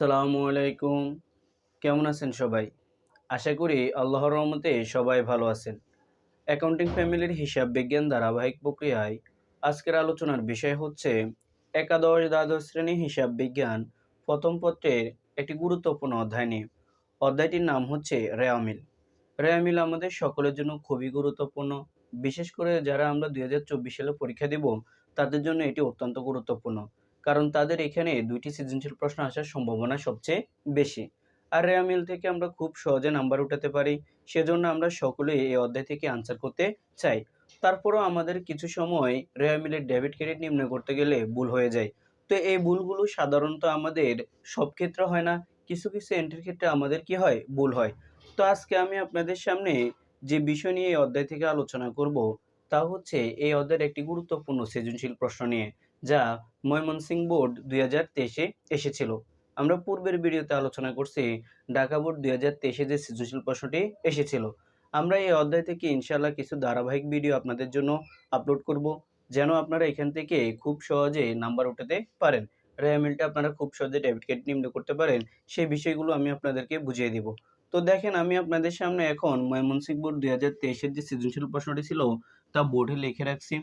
সালামু আলাইকুম। কেমন আছেন সবাই? আশা করি আল্লাহর রহমতে সবাই ভালো আছেন। অ্যাকাউন্টিং ফ্যামিলির হিসাব বিজ্ঞান ধারাবাহিক প্রক্রিয়ায় আজকের আলোচনার বিষয় হচ্ছে একাদশ দ্বাদশ শ্রেণি হিসাব বিজ্ঞান প্রথম পত্রের একটি গুরুত্বপূর্ণ অধ্যায় নিয়ে। অধ্যায়টির নাম হচ্ছে রেয়ামিল রেয়ামিল আমাদের সকলের জন্য খুবই গুরুত্বপূর্ণ। বিশেষ করে যারা আমরা দুই হাজার চব্বিশ সালে পরীক্ষা দিব, তাদের জন্য এটি অত্যন্ত গুরুত্বপূর্ণ। কারণ তাদের এখানে দুইটি সৃজনশীল প্রশ্ন আসার সম্ভাবনা সবচেয়ে বেশি। আর রেয়ামিল থেকে আমরা খুব সহজে নাম্বার উঠাতে পারি, সেজন্য আমরা সকলেই এই অধ্যায় থেকে আনসার করতে চাই। তারপরও আমাদের কিছু সময় রেয়ামিলের ডেবিট ক্রেডিট নির্ণয় করতে গেলে ভুল হয়ে যায়। তো এই ভুলগুলো সাধারণত আমাদের সব ক্ষেত্রে হয় না, কিছু কিছু এন্ট্রির ক্ষেত্রে আমাদের কি হয়? ভুল হয়। তো আজকে আমি আপনাদের সামনে যে বিষয় নিয়ে এই অধ্যায় থেকে আলোচনা করব, তা হচ্ছে এই অধ্যায়ের একটি গুরুত্বপূর্ণ সৃজনশীল প্রশ্ন নিয়ে। যা ময়মনসিংহ বোর্ড দুই হাজার তেইশে এসেছিল। আমরা পূর্বের ভিডিওতে আলোচনা করছি, ঢাকা বোর্ড দুই হাজার তেইশে যে সৃজনশীল প্রশ্নটি এসেছিল। আমরা এই অধ্যায় থেকে ইনশাল্লাহ কিছু ধারাবাহিক ভিডিও আপনাদের জন্য আপলোড করব, যেন আপনারা এখান থেকে খুব সহজে নাম্বার উঠাতে পারেন। রেয়ামিলটা আপনারা খুব সহজে ডেবিট কার্ড নিম্ন করতে পারেন, সেই বিষয়গুলো আমি আপনাদেরকে বুঝিয়ে দিব। তো দেখেন, আমি আপনাদের সামনে এখন ময়মনসিংহ বোর্ড দুই হাজার তেইশের যে সৃজনশীল প্রশ্নটি ছিল, তা বোর্ডে লিখে রাখছি।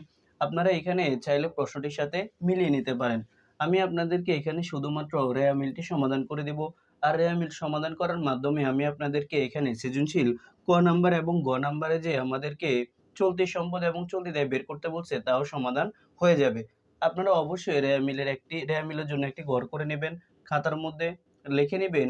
আপনারা এখানে চাইলে প্রশ্নটির সাথে মিলিয়ে নিতে পারেন। আমি আপনাদেরকে এখানে শুধুমাত্র রেয়া মিলটি সমাধান করে দেব। আর রেয়া মিল সমাধান করার মাধ্যমে আমি আপনাদেরকে এখানে সৃজনশীল ক নাম্বার এবং গ নাম্বারে যে আমাদেরকে চলতি সম্পদ এবং চলতি দায় বের করতে বলছে, তাও সমাধান হয়ে যাবে। আপনারা অবশ্যই রেয়া মিলের একটি রেয়া মিলের জন্য একটি ঘর করে নেবেন। খাতার মধ্যে লিখে নেবেন,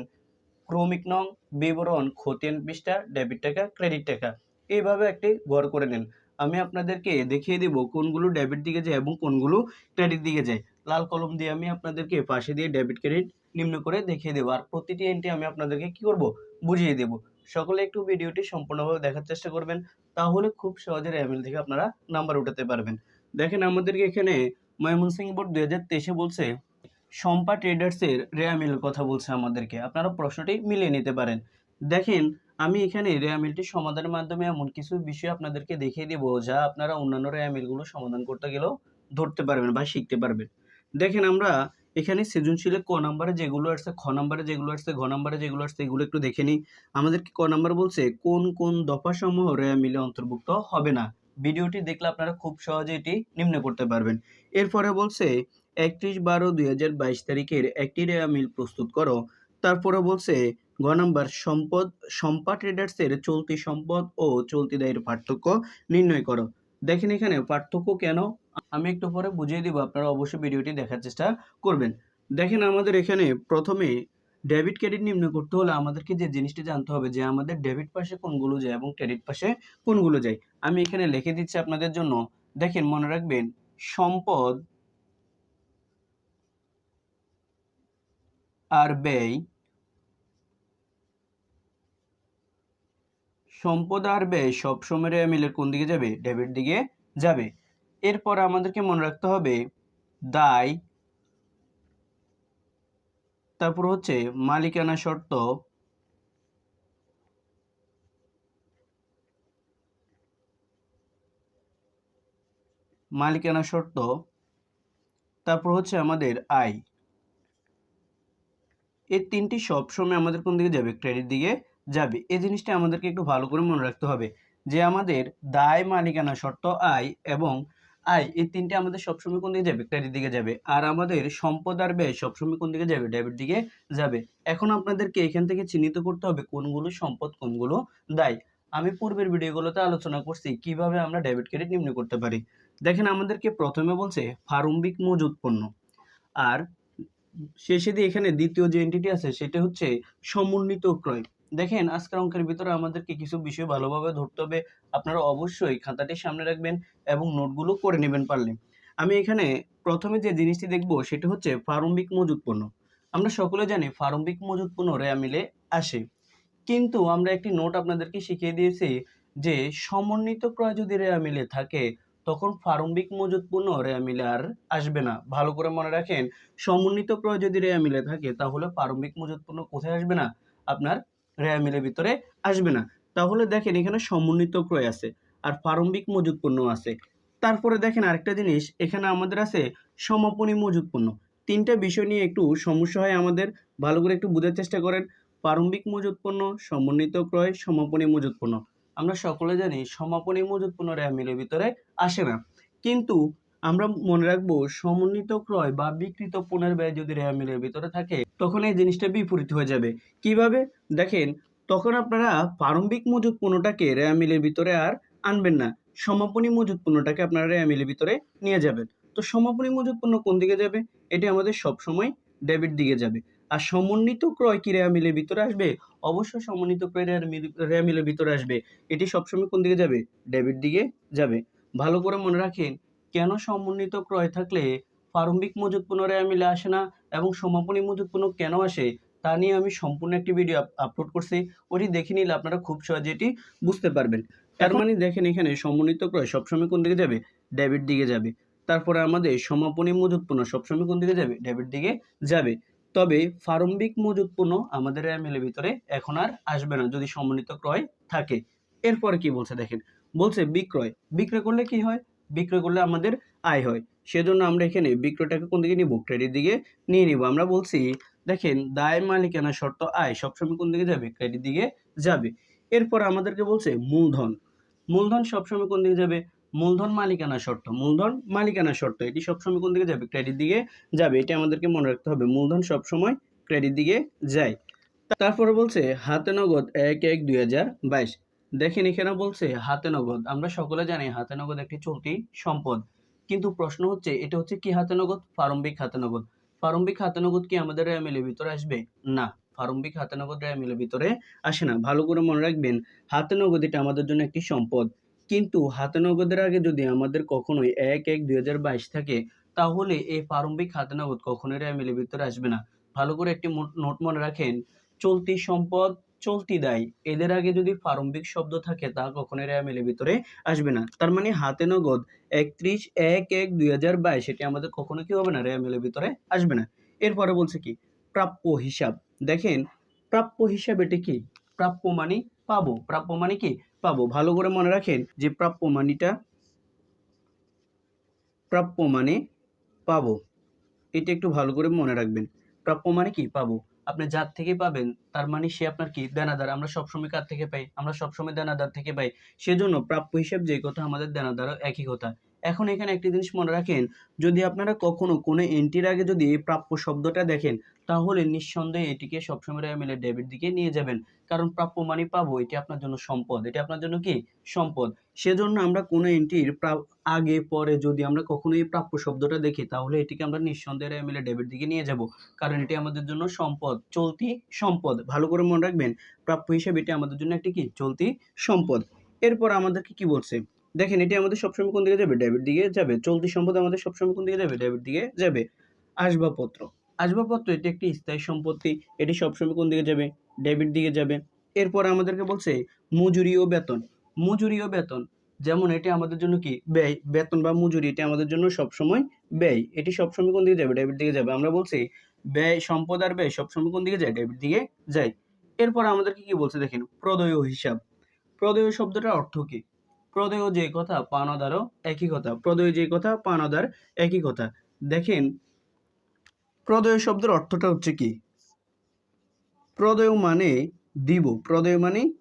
ক্রমিক নং, বিবরণ খতিয়ান পৃষ্ঠা ডেবিট টাকা, ক্রেডিট টাকা। এইভাবে একটি ঘর করে নেন। আমি আপনাদেরকে দেখিয়ে দিব কোনগুলো ডেবিট দিকে যায় এবং কোনগুলো ক্রেডিট দিকে যায়। লাল কলম দিয়ে আমি আপনাদেরকে পাশে দিয়ে ডেবিট ক্রেডিট নিম্ন করে দেখিয়ে দেবো। আর প্রতিটি এন্ট্রি আমি আপনাদেরকে কি করব? বুঝিয়ে দেব। সকলে একটু ভিডিওটি সম্পূর্ণভাবে দেখার চেষ্টা করবেন, তাহলে খুব সহজে রেমিল থেকে আপনারা নাম্বার উঠাতে পারবেন। দেখেন আমাদেরকে এখানে ময়মনসিংহ বোর্ড দুই হাজার তেইশে বলছে সম্পা ট্রেডার্সের রেয়ামিলের কথা বলছে আমাদেরকে। আপনারা প্রশ্নটি মিলিয়ে নিতে পারেন। দেখেন আমি এখানে রেয়ামিলটি সমাধানের মাধ্যমে এমন কিছু বিষয় আপনাদেরকে দেখিয়ে দেবো যা আপনারা অন্যান্য রেয়ামিলগুলো সমাধান করতে গেলেও ধরতে পারবেন বা শিখতে পারবেন। দেখেন আমরা এখানে সৃজনশীলে ক নাম্বারে যেগুলো আসছে, খ নাম্বারে যেগুলো আসছে, ঘ নাম্বারে যেগুলো আসছে, এগুলো একটু দেখে নিই। আমাদেরকে ক নাম্বার বলছে, কোন কোন দফা সমূহ রেয়ামিলে অন্তর্ভুক্ত হবে না। ভিডিওটি দেখলে আপনারা খুব সহজে এটি নিম্ন করতে পারবেন। এরপরে বলছে, একত্রিশ বারো দুই হাজার বাইশ তারিখের একটি রেয়ামিল প্রস্তুত করো। তারপরে বলছে গ নাম্বার, সম্পদ সম্পা ট্রেডার্সের চলতি সম্পদ ও চলতি দায়ের পার্থক্য নির্ণয় করো। দেখেন এখানে পার্থক্য কেন? আমি একটু পরে বুঝিয়ে দিব, আপনারা অবশ্যই ভিডিওটি দেখার চেষ্টা করবেন। দেখেন আমাদের এখানে প্রথমে ডেবিট ক্রেডিট নিম্ন করতে হলে আমাদেরকে যে জিনিসটি জানতে হবে যে আমাদের ডেবিট পাশে কোনগুলো যায় এবং ক্রেডিট পাশে কোনগুলো যায়। আমি এখানে লিখে দিচ্ছি আপনাদের জন্য, দেখেন মনে রাখবেন, সম্পদ আর ব্যয় সম্পদ আর ব্যয় সবসময় মিলের কোন দিকে যাবে? ডেবিট দিকে যাবে। এরপর আমাদেরকে মনে রাখতে হবে, দায় তারপর হচ্ছে মালিকানা শর্ত। মালিকানা শর্ত, তারপর হচ্ছে আমাদের আয়। এই তিনটি সবসময় আমাদের কোন দিকে যাবে? ক্রেডিট দিকে যাবে। এই জিনিসটা আমাদেরকে একটু ভালো করে মনে রাখতে হবে যে আমাদের দায়, মালিকানা, শর্ত, আয় এবং আয় এই তিনটে আমাদের সবসময় কোন দিকে যাবে? ক্রেডিট দিকে যাবে। আর আমাদের সম্পদ আর ব্যয় সবসময় কোন দিকে যাবে? ডেবিট দিকে যাবে। এখন আপনাদেরকে এখান থেকে চিহ্নিত করতে হবে কোনগুলো সম্পদ, কোনগুলো দায়। আমি পূর্বের ভিডিওগুলোতে আলোচনা করছি কীভাবে আমরা ডেবিট ক্রেডিট নিম্ন করতে পারি। দেখেন আমাদেরকে প্রথমে বলছে প্রারম্ভিক মজুত পণ্য আর শেষে দিয়ে এখানে দ্বিতীয় যে এন্টিটি আছে সেটা হচ্ছে সমন্বিত ক্রয়। দেখেন, আজকের অঙ্কের ভিতরে আমাদেরকে কিছু বিষয় ভালোভাবে ধরতে হবে। আপনারা অবশ্যই খাতাটি সামনে রাখবেন এবং নোটগুলো করে নেবেন পারলে। আমি এখানে প্রথমে যে জিনিসটি দেখব, সেটা হচ্ছে প্রারম্ভিক মজুত পণ্য। আমরা সকলে জানি প্রারম্ভিক মজুত পণ্য রেয়া মিলে আসে। কিন্তু আমরা একটি নোট আপনাদেরকে শিখিয়ে দিয়েছি যে সমন্বিত ক্রয় যদি রেয়া মিলে থাকে, তখন প্রারম্ভিক মজুত পণ্য রেয়া মিলে আর আসবে না। ভালো করে মনে রাখেন, সমন্বিত ক্রয় যদি রেয়া মিলে থাকে, তাহলে প্রারম্ভিক মজুত পণ্য কোথায় আসবে না? আপনার রেয়া মিলের ভিতরে আসবে না। তাহলে দেখেন এখানে সমন্বিত ক্রয় আছে আর প্রারম্ভিক মজুত পণ্য আছে। তারপরে দেখেন আরেকটা জিনিস, এখানে আমাদের আছে সমাপনী মজুত পণ্য। তিনটা বিষয় নিয়ে একটু সমস্যা হয় আমাদের, ভালো করে একটু বোঝার চেষ্টা করেন। প্রারম্ভিক মজুত পণ্য, সমন্বিত ক্রয়, সমাপনী মজুত পণ্য। আমরা সকলে জানি সমাপনী মজুত পণ্য রেয়া মিলের ভিতরে আসে না। কিন্তু আমরা মনে রাখব সমন্বিত ক্রয় বা বিকৃত পণ্যের ব্যয় যদি রেয়া মিলের ভিতরে থাকে তখন এই জিনিসটা বিপরীত হয়ে যাবে। কীভাবে? দেখেন, তখন আপনারা প্রারম্ভিক মজুত পণ্যটাকে রেয়া মিলের ভিতরে আর আনবেন না। সমাপনী মজুত পণ্যটাকে আপনারা রেয়া মিলের ভিতরে নিয়ে যাবেন। তো সমাপনী মজুত পণ্য কোন দিকে যাবে? এটি আমাদের সবসময় ডেবিট দিকে যাবে। আর সমন্বিত ক্রয় কি রেয়া মিলের ভিতরে আসবে? অবশ্যই সমন্বিত ক্রয় রেয়া মিল- মিলের ভিতরে আসবে। এটি সবসময় কোন দিকে যাবে? ডেবিট দিকে যাবে। ভালো করে মনে রাখেন, কেন সমন্বিত ক্রয় থাকলে প্রারম্ভিক মজুত পণ্য মিলে আসে না? এবং সমাপনী পণ্য কেন আসে তা নিয়ে আমি সম্পূর্ণ একটি ভিডিও আপলোড করছি। ওটি দেখে নিলে আপনারা খুব সহজে এটি বুঝতে পারবেন। তার মানে দেখেন এখানে সমন্বিত ক্রয় সবসময় কোন দিকে যাবে? ডেবিট দিকে যাবে। তারপরে আমাদের সমাপনী মজুত পণ্য সবসময় কোন দিকে যাবে? ডেবিট দিকে যাবে। তবে প্রারম্ভিক মজুত পণ্য আমাদের এমএলের ভিতরে এখন আর আসবে না যদি সমন্বিত ক্রয় থাকে। এরপরে কি বলছে দেখেন? বলছে বিক্রয়। বিক্রয় করলে কি হয়? বিক্রয় করলে আমাদের আয় হয়। সেজন্য আমরা এখানে বিক্রয়টাকে কোন দিকে নিব? ক্রেডিট দিকে নিয়ে নিব। আমরা বলছি, দেখেন, দায় মালিকানা শর্ত আয় সবসময় কোন দিকে যাবে? ক্রেডিট দিকে যাবে। এরপর আমাদেরকে বলছে মূলধন। মূলধন সবসময় কোন দিকে যাবে? মূলধন মালিকানা শর্ত। মূলধন মালিকানা শর্ত, এটি সবসময় কোন দিকে যাবে? ক্রেডিট দিকে যাবে। এটা আমাদেরকে মনে রাখতে হবে। মূলধন সবসময় ক্রেডিট দিকে যায়। তারপরে বলছে, হাতে নগদ এক এক দুই হাজার বাইশ। দেখেন এখানে বলছে, হাতে নগদ। আমরা সকলে জানি হাতে নগদ একটি চলতি সম্পদ। কিন্তু প্রশ্ন হচ্ছে, এটা হচ্ছে কি হাতে নগদ? প্রারম্ভিক হাতে নগদ। প্রারম্ভিক হাতে নগদ কি আমাদের রেমিলের ভিতরে আসবে? না, প্রারম্ভিক হাতে নগদ রেমিলের ভিতরে আসে না। ভালো করে মনে রাখবেন, হাতে নগদ এটা আমাদের জন্য একটি সম্পদ। কিন্তু হাতে নগদের আগে যদি আমাদের কখনোই এক এক দুই হাজার বাইশ থাকে, তাহলে এই প্রারম্ভিক হাতে নগদ কখনোই রেমিলের ভিতরে আসবে না। ভালো করে একটি নোট মনে রাখেন, চলতি সম্পদ চলতি দায়। এদের আগে যদি প্রারম্ভিক শব্দ থাকে, তা কখনোই রেমিলের ভিতরে আসবে না। তার মানে হাতে নগদ একত্রিশ এক এক দুই হাজার বাইশ, এটি আমাদের কখনো কি হবে না? রেমিলের ভিতরে আসবে না। এরপরে বলছে কি? প্রাপ্য হিসাব। দেখেন, প্রাপ্য হিসাব এটি কি? প্রাপ্য মানে পাবো। প্রাপ্য মানে কি? পাবো। ভালো করে মনে রাখেন যে প্রাপ্য মানিটা, প্রাপ্য মানে পাবো। এটা একটু ভালো করে মনে রাখবেন। প্রাপ্য মানে কি? পাবো। আপনি যার থেকে পাবেন, তার মানে সে আপনার কি? দেনাদার। আমরা সবসময় কার থেকে পাই? আমরা সবসময় দেনাদার থেকে পাই। সেজন্য প্রাপ্য হিসাব যে কথা আমাদের দেনাদারও একই কথা। এখন এখানে একটি জিনিস মনে রাখেন, যদি আপনারা কখনো কোনো এন্ট্রির আগে যদি এই প্রাপ্য শব্দটা দেখেন, তাহলে নিঃসন্দেহে এটিকে সবসময় মিলে ডেবিট দিকে নিয়ে যাবেন। কারণ প্রাপ্য মানে পাবো, এটি আপনার জন্য সম্পদ। এটি আপনার জন্য কি? সম্পদ। সেজন্য আমরা কোনো এন্ট্রির আগে, পরে যদি আমরা কখনো এই প্রাপ্য শব্দটা দেখি, তাহলে এটিকে আমরা নিঃসন্দেহে মিলে ডেবিট দিকে নিয়ে যাব। কারণ এটি আমাদের জন্য সম্পদ, চলতি সম্পদ। ভালো করে মনে রাখবেন, প্রাপ্য হিসেবে এটি আমাদের জন্য একটি কি? চলতি সম্পদ। এরপর আমাদেরকে কি বলছে? দেখেন, এটি আমাদের সবসময় কোন দিকে যাবে? ডেবিট দিকে যাবে। চলতি সম্পদ আমাদের সবসময় কোন দিকে যাবে? ডেবিট দিকে যাবে। আসবাবপত্র। আসবাবপত্র এটি একটি স্থায়ী সম্পত্তি। এটি সবসময় কোন দিকে যাবে? ডেবিট দিকে যাবে। এরপর আমাদেরকে বলছে মজুরি ও বেতন। মজুরি ও বেতন, যেমন এটি আমাদের জন্য কি? ব্যয়। বেতন বা মজুরি, এটি আমাদের জন্য সবসময় ব্যয়। এটি সবসময় কোন দিকে যাবে? ডেবিট দিকে যাবে। আমরা বলছি ব্যয়, সম্পদ আর ব্যয় সবসময় কোন দিকে যায়? ডেবিট দিকে যায়। এরপর আমাদেরকে কি বলছে দেখেন? প্রদেয় হিসাব। প্রদেয় শব্দটার অর্থ কি? প্রদেয় যে কথা পাওনাদারও একই কথা। প্রদেয় যে কথা পাওনাদার একই কথা। দেখেন, প্রদেয় শব্দের অর্থটা হচ্ছে কি? প্রদেয় মানে দিব। প্রদেয় মানে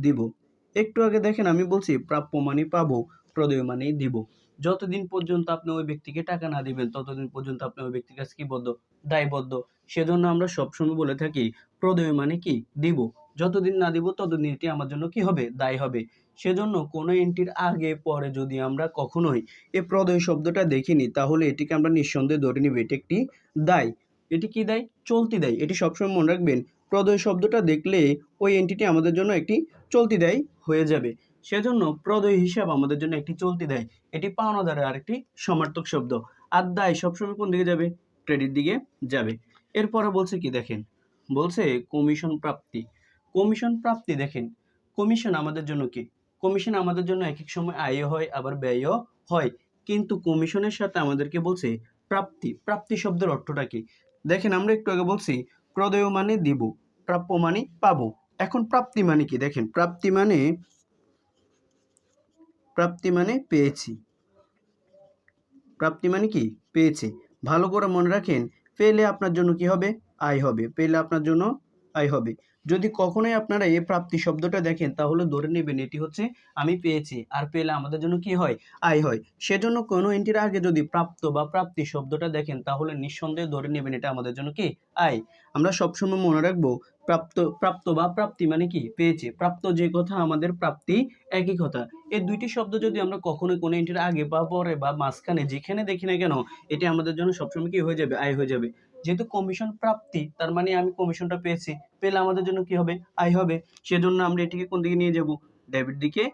দিব। একটু আগে দেখেন, আমি বলছি, প্রাপ্য মানে পাবো, প্রদেয় মানে দিব। যতদিন পর্যন্ত আপনি ওই ব্যক্তিকে টাকা না দিবেন, ততদিন পর্যন্ত আপনি ওই ব্যক্তির কাছে কি বদ্ধ? দায়বদ্ধ। সেজন্য আমরা সবসময় বলে থাকি, প্রদেয় মানে কি? দিব। যতদিন না দিব, ততদিন এটি আমার জন্য কি হবে? দায় হবে। সেজন্য কোনো এন্ট্রির আগে, পরে যদি আমরা কখনোই এ প্রদয় শব্দটা দেখিনি, তাহলে এটিকে আমরা নিঃসন্দেহে ধরে নিব, এটি একটি দায়। এটি কি দায়? চলতি দায়। এটি সবসময় মনে রাখবেন, প্রদয় শব্দটা দেখলে ওই এন্টিটি আমাদের জন্য একটি চলতি দায় হয়ে যাবে। সেজন্য প্রদয় হিসাব আমাদের জন্য একটি চলতি দায়। এটি পাওনাদারের আরেকটি সমার্থক শব্দ। আর দায় সবসময় কোন দিকে যাবে? ক্রেডিট দিকে যাবে। এরপরে বলছে কি দেখেন? বলছে কমিশন প্রাপ্তি। কমিশন প্রাপ্তি দেখেন। কমিশন আমাদের জন্য কি? কমিশন আমাদের জন্য এক এক সময় আয়ও হয়, আবার ব্যয়ও হয়। কিন্তু কমিশনের সাথে আমাদেরকে বলছে প্রাপ্তি। প্রাপ্তি শব্দের অর্থটা কি? দেখেন আমরা একটু আগে বলছি, প্রদেয় মানে দিব, প্রাপ্য মানে পাবো। এখন প্রাপ্তি মানে কি? দেখেন, প্রাপ্তি মানে প্রাপ্তি মানে পেয়েছি। প্রাপ্তি মানে কি? পেয়েছি। ভালো করে মনে রাখেন, পেলে আপনার জন্য কি হবে? আয় হবে। পেলে আপনার জন্য আয় হবে। যদি কখনোই আপনারা এই প্রাপ্তি শব্দটা দেখেন, তাহলে ধরে নেবেন এটি হচ্ছে, আমি পেয়েছি, আর পেলে আমাদের জন্য কি হয়? আয় হয়। সেজন্য কোনো এন্টির আগে যদি প্রাপ্ত বা প্রাপ্তি শব্দটা দেখেন, তাহলে নিঃসন্দেহে ধরে নেবেন এটা আমাদের জন্য কি? আয়। আমরা সবসময় মনে রাখব, প্রাপ্ত প্রাপ্ত বা প্রাপ্তি মানে কি? পেয়েছে। প্রাপ্ত যে কথা, আমাদের প্রাপ্তি একই কথা। এই দুইটি শব্দ যদি আমরা কখনোই কোনো এন্টির আগে বা পরে বা মাঝখানে যেখানে দেখি না কেন, এটি আমাদের জন্য সবসময় কি হয়ে যাবে? আয় হয়ে যাবে। যেহেতু কমিশন প্রাপ্তি, তার মানে আমি কমিশনটা পেয়েছি, পেলে আমাদের জন্য কি হবে? আয় হবে। সেজন্য আমরা এটিকে কোন দিকে নিয়ে যাব? ডেবিট দিকে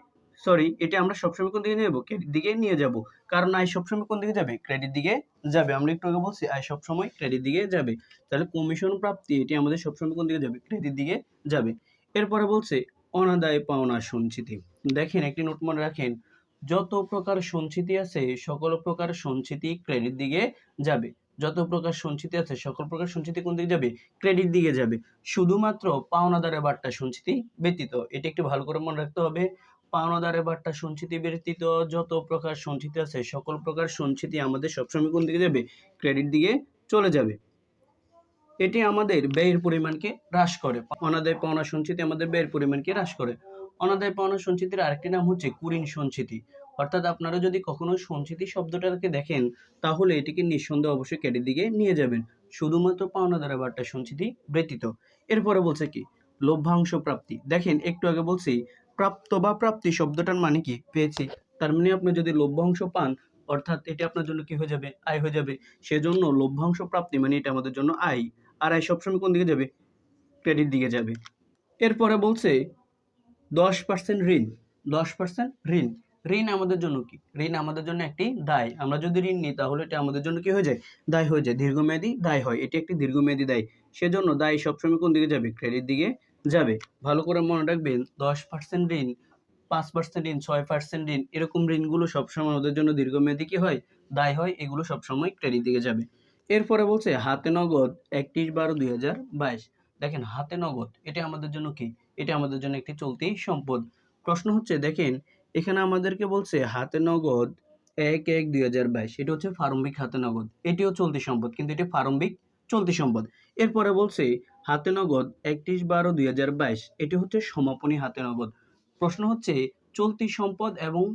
সরি এটা আমরা সবসময় কোন দিকে নিয়ে যাব? ক্রেডিট দিকে নিয়ে যাব। কারণ আয় সবসময় কোন দিকে যাবে? ক্রেডিট দিকে যাবে। আমরা একটু আগে বলছি, আয় সবসময় ক্রেডিট দিকে যাবে। তাহলে কমিশন প্রাপ্তি, এটি আমাদের সবসময় কোন দিকে যাবে? ক্রেডিট দিকে যাবে। এরপরে বলছে, অনাদায় পাওনা সঞ্চিতি। দেখেন, একটি নোট মনে রাখেন, যত প্রকার সঞ্চিতি আছে, সকল প্রকার সঞ্চিতি ক্রেডিট দিকে যাবে। যত প্রকার সঞ্চিতি আছে, সকল প্রকার সঞ্চিতি কোন দিকে যাবে? ক্রেডিট দিকে যাবে। শুধুমাত্র পাওনাদারের বার্তা সঞ্চিতি ব্যতীত। এটি একটু ভালো করে মনে রাখতে হবে। পাওনাদারের বার্তা সঞ্চিতি ব্যতীত যত প্রকার সঞ্চিতি আছে, সকল প্রকার সঞ্চিতি আমাদের সবসময় কোন দিকে যাবে? ক্রেডিট দিকে চলে যাবে। এটি আমাদের ব্যয়ের পরিমাণকে হ্রাস করে। অনাদায় পাওনা সঞ্চিতি আমাদের ব্যয়ের পরিমাণকে হ্রাস করে। অনাদায় পাওনা সঞ্চিতির আরেকটি নাম হচ্ছে কুরিন সঞ্চিতি। অর্থাৎ আপনারা যদি কখনো সঞ্চিতি শব্দটাকে দেখেন, তাহলে এটিকে নিঃসন্দেহে অবশ্যই ক্রেডিট দিকে নিয়ে যাবেন। শুধুমাত্র পাওনা দ্বারা বার্তা সঞ্চিতি ব্যতীত। এরপরে বলছে কি? লভ্যাংশ প্রাপ্তি। দেখেন, একটু আগে বলছি, প্রাপ্ত বা প্রাপ্তি শব্দটার মানে কি? পেয়েছি। তার মানে আপনি যদি লভ্যাংশ পান, অর্থাৎ এটি আপনার জন্য কি হয়ে যাবে? আয় হয়ে যাবে। সেজন্য লভ্যাংশ প্রাপ্তি মানে এটা আমাদের জন্য আয়। আর আয় সবসময় কোন দিকে যাবে? ক্রেডিট দিকে যাবে। এরপরে বলছে, দশ পার্সেন্ট ঋণ। দশ পার্সেন্ট ঋণ। ঋণ আমাদের জন্য কি? ঋণ আমাদের জন্য একটি দায়। আমরা যদি ঋণ নিই, তাহলে এটা আমাদের জন্য কি হয়ে যায়? দায় হয়ে যায়। দীর্ঘমেয়াদী দায় হয়। এটি একটি দীর্ঘমেয়াদী দায়। সেজন্য দায় সবসময় কোন দিকে যাবে? ক্রেডিট দিকে যাবে। ভালো করে মনে রাখবেন, দশ পার্সেন্ট ঋণ, পাঁচ পার্সেন্ট ঋণ, ছয় পার্সেন্ট ঋণ, এরকম ঋণগুলো সবসময় ওদের জন্য দীর্ঘমেয়াদী কি হয়? দায় হয়। এগুলো সবসময় ক্রেডিট দিকে যাবে। এরপরে বলছে, হাতে নগদ একত্রিশ বারো দুই হাজার বাইশ। দেখেন, হাতে নগদ, এটা আমাদের জন্য কি? এটা আমাদের জন্য একটি চলতি সম্পদ। প্রশ্ন হচ্ছে, দেখেন এখানে আমাদেরকে বলছে হাতে নগদ এক এক দুই হাজার বাইশ। এটা হচ্ছে প্রারম্ভিক হাতে নগদ। এটিও চলতি সম্পদ, কিন্তু এটি প্রারম্ভিক চলতি সম্পদ। এরপরে বলছে হাতে নগদ একত্রিশ বারো দুই হাজার বাইশ। এটি হচ্ছে সমাপনী হাতে নগদ। প্রশ্ন হচ্ছে চলতি সম্পদ এবং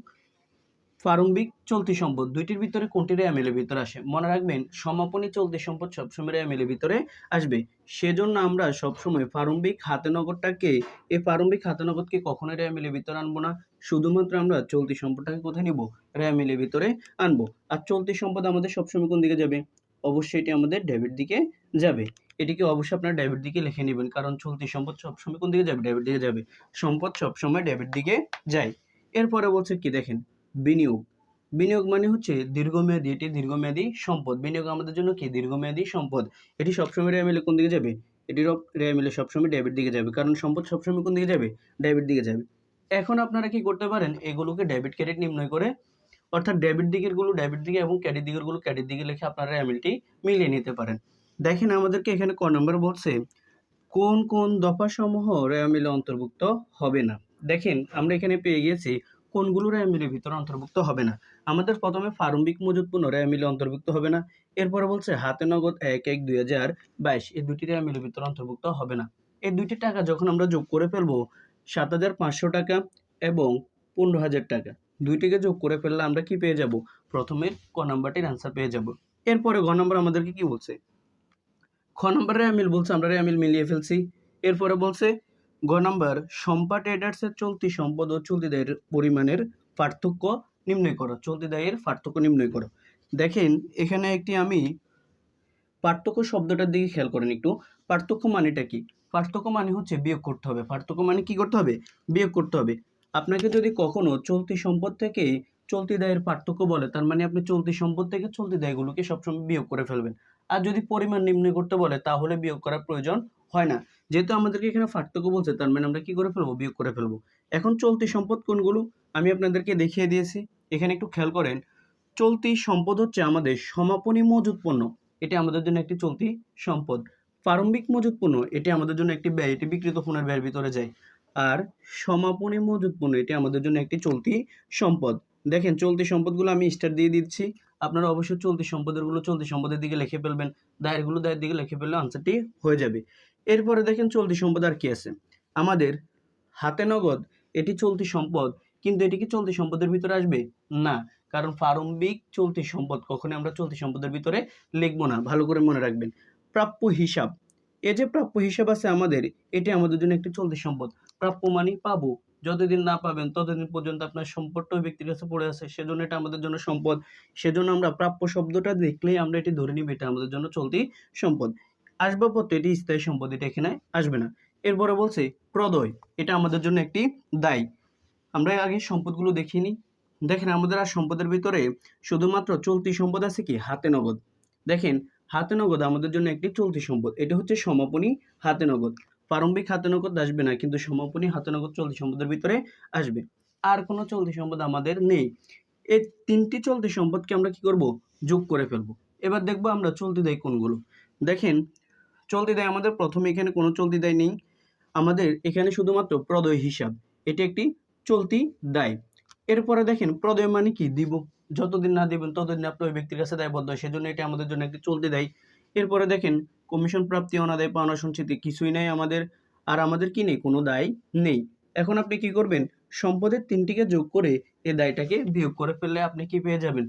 প্রারম্ভিক চলতি সম্পদ দুইটির ভিতরে কোনটি রেয়ামিলের ভিতরে আসে? মনে রাখবেন, সমাপনী চলতি সম্পদ সবসময় রেয়ামিলের ভিতরে আসবে। সেজন্য আমরা সবসময় প্রারম্ভিক হাতে নগদটাকে, এই প্রারম্ভিক হাতে নগদকে কখনোই রেয়ামিলের ভিতরে আনব না। শুধুমাত্র আমরা চলতি সম্পদটাকে কোথায় নিব? রেয়ামিলের ভিতরে আনব। আর চলতি সম্পদ আমাদের সবসময় কোন দিকে যাবে? অবশ্যই এটি আমাদের ডেবিট দিকে যাবে। এটিকে অবশ্যই আপনার ডেবিট দিকে লিখে নেবেন, কারণ চলতি সম্পদ সবসময় কোন দিকে যাবে? ডেবিট দিকে যাবে। সম্পদ সবসময় ডেবিট দিকে যায়। এরপরে বলছে কি দেখেন বিনিয়োগ। বিনিয়োগ মানে হচ্ছে দীর্ঘমেয়াদী, এটি দীর্ঘমেয়াদী সম্পদ। বিনিয়োগ আমাদের জন্য কি? দীর্ঘমেয়াদী সম্পদ। এটি সবসময় রেয়ামিলে কোন দিকে যাবে? এটির রেয়ামিলে সবসময় ডেবিট দিকে যাবে। কারণ সম্পদ সবসময় কোন দিকে যাবে? ডেবিট দিকে যাবে। এখন আপনারা কি করতে পারেন? এগুলোকে ডেবিট ক্রেডিট নির্ণয় করে, অর্থাৎ ডেবিট দিকেরগুলো ডেবিট দিকে এবং ক্রেডিট দিকেরগুলো ক্রেডিট দিকে লিখে আপনারা রেয়ামিলটি মিলিয়ে নিতে পারেন। দেখেন আমাদেরকে এখানে ক নম্বর বলছে, কোন কোন দফাসমূহ রেয়ামিলে অন্তর্ভুক্ত হবে না? দেখেন, আমরা এখানে পেয়ে গিয়েছি কোনগুলো রেয়ামিলের ভিতরে অন্তর্ভুক্ত হবে না? আমাদের প্রথমে প্রারম্ভিক মজুদ পণ্য রেয়ামিলে অন্তর্ভুক্ত হবে না। এরপরে বলছে, হাতে নগদ এক এক দুই হাজার বাইশ, এই দুটি রেয়ামিলের ভিতরে অন্তর্ভুক্ত হবে না। এই দুইটি টাকা যখন আমরা যোগ করে ফেলব, সাত হাজার পাঁচশো টাকা এবং পনেরো হাজার টাকা, দুইটিকে যোগ করে ফেললে আমরা কি পেয়ে যাব? প্রথমের ক নাম্বারটির অ্যান্সার পেয়ে যাব। এরপরে ঘ নম্বর আমাদেরকে কি বলছে? খ নম্বর রেয়ামিল বলছে, আমরা রেয়ামিল মিলিয়ে ফেলছি। এরপরে বলছে গ নাম্বার সম্পা ট্রেডার্সের চলতি সম্পদ ও চলতি দায়ের পরিমাণের পার্থক্য নির্ণয় করো। চলতি দায়ের পার্থক্য নির্ণয় করো। দেখেন, এখানে একটি আমি পার্থক্য শব্দটার দিকে খেয়াল করেন একটু। পার্থক্য মানেটা কি? পার্থক্য মানে হচ্ছে বিয়োগ করতে হবে। পার্থক্য মানে কি করতে হবে? বিয়োগ করতে হবে। আপনাকে যদি কখনো চলতি সম্পদ থেকে চলতি দায়ের পার্থক্য বলে, তার মানে আপনি চলতি সম্পদ থেকে চলতি দায়গুলোকে সবসময় বিয়োগ করে ফেলবেন। আর যদি পরিমাণ নির্ণয় করতে বলে, তাহলে বিয়োগ করার প্রয়োজন হয় না। যেহেতু আমাদেরকে এখানে পার্থক্য বলছে, তার মানে আমরা কি করে ফেলব? বিয়োগ করে ফেলব। এখন চলতি সম্পদ কোনগুলো? আমি আপনাদেরকে দেখিয়ে দিয়েছি। এখানে একটু খেয়াল করেন, চলতি সম্পদ হচ্ছে আমাদের সমাপনী মজুত পণ্য। এটি আমাদের জন্য একটি চলতি সম্পদ। প্রারম্ভিক মজুত পণ্য, এটি আমাদের জন্য একটি ব্যয়, এটি বিক্রিত পণ্যের ব্যয়ের ভিতরে যায়। আর সমাপনী মজুত পণ্য, এটি আমাদের জন্য একটি চলতি সম্পদ। দেখেন, চলতি সম্পদগুলো আমি স্টার দিয়ে দিচ্ছি। আপনারা অবশ্যই চলতি সম্পদেরগুলো চলতি সম্পদের দিকে লিখে ফেলবেন। দায়েরগুলো দায়ের দিকে লিখে ফেললে আনসারটি হয়ে যাবে। এরপরে দেখেন চলতি সম্পদ আর কি আছে? আমাদের হাতে নগদ, এটি চলতি সম্পদ, কিন্তু এটি কি চলতি সম্পদের ভিতরে আসবে? না, কারণ প্রারম্ভিক চলতি সম্পদ কখনোই আমরা চলতি সম্পদের ভিতরে লিখব না, ভালো করে মনে রাখবেন। প্রাপ্য হিসাব এই যে প্রাপ্য হিসাব আছে আমাদের, এটি আমাদের জন্য একটি চলতি সম্পদ। প্রাপ্য মানে পাবো, যতদিন না পাবেন, ততদিন পর্যন্ত আপনার সম্পদটা ওই ব্যক্তির কাছে পড়ে আছে, সেজন্য এটা আমাদের জন্য সম্পদ। সেজন্য আমরা প্রাপ্য শব্দটা দেখলেই আমরা এটি ধরে নিব, এটা আমাদের জন্য চলতি সম্পদ। আসবাবপত্র এটি স্থায়ী সম্পদ এটা এখানে আসবে না। এরপরে বলছে প্রদয়, এটা আমাদের জন্য একটি দায়। আমরা আগে সম্পদগুলো দেখিনি। দেখেন আমাদের আর সম্পদের ভিতরে শুধুমাত্র চলতি সম্পদ আছে কি? হাতে নগদ। দেখেন, হাতে নগদ আমাদের জন্য একটি চলতি সম্পদ। এটা হচ্ছে সমাপনী হাতে নগদ। প্রারম্ভিক হাতে নগদ আসবে না, কিন্তু সমাপনী হাতে নগদ চলতি সম্পদের ভিতরে আসবে। আর কোনো চলতি সম্পদ আমাদের নেই। এই তিনটি চলতি সম্পদকে আমরা কি করব? যোগ করে ফেলব। এবার দেখব আমরা চলতি দেয় কোনগুলো। দেখেন চলতি দেয় আমাদের, প্রথমে এখানে কোনো চলতি দেয় নেই। আমাদের এখানে শুধুমাত্র প্রদয় হিসাব, এটি একটি চলতি দায়। এরপরে দেখেন, প্রদয় মানে কি? দিব। যতদিন না দিবেন, ততদিন আপনি ওই ব্যক্তির কাছে দায়বদ্ধ। সেজন্য এটা আমাদের জন্য একটি চলতি দায়। এরপরে দেখেন, কমিশন প্রাপ্তি, অনাদায়, পাওনা, সঞ্চিতি, কিছুই নেই আমাদের, আর আমাদের কি নেই? কোনো দায় নেই। এখন আপনি কি করবেন? সম্পদের তিনটিকে যোগ করে এই দায়টাকে বিয়োগ করে ফেললে আপনি কি পেয়ে যাবেন?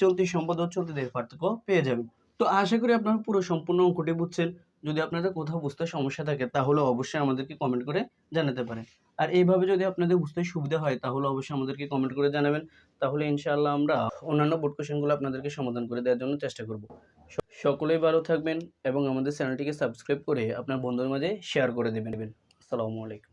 চলতি সম্পদ ও চলতি দায়ের পার্থক্য পেয়ে যাবেন। তো আশা করি আপনারা পুরো সম্পূর্ণ অঙ্কটি বুঝছেন। যদি আপনাদের কোথাও বুঝতে সমস্যা থাকে, তাহলে অবশ্যই আমাদেরকে কমেন্ট করে জানাতে পারেন। আর এইভাবে যদি আপনাদের বুঝতে সুবিধা হয়, তাহলে অবশ্যই আমাদেরকে কমেন্ট করে জানাবেন। তাহলে ইনশাআল্লাহ আমরা অন্যান্য বোর্ড কোশ্চেনগুলো আপনাদেরকে সমাধান করে দেওয়ার জন্য চেষ্টা করব। সকলেই ভালো থাকবেন এবং আমাদের চ্যানেলটিকে সাবস্ক্রাইব করে আপনার বন্ধুর মাঝে শেয়ার করে দেবেন। আসসালামু আলাইকুম।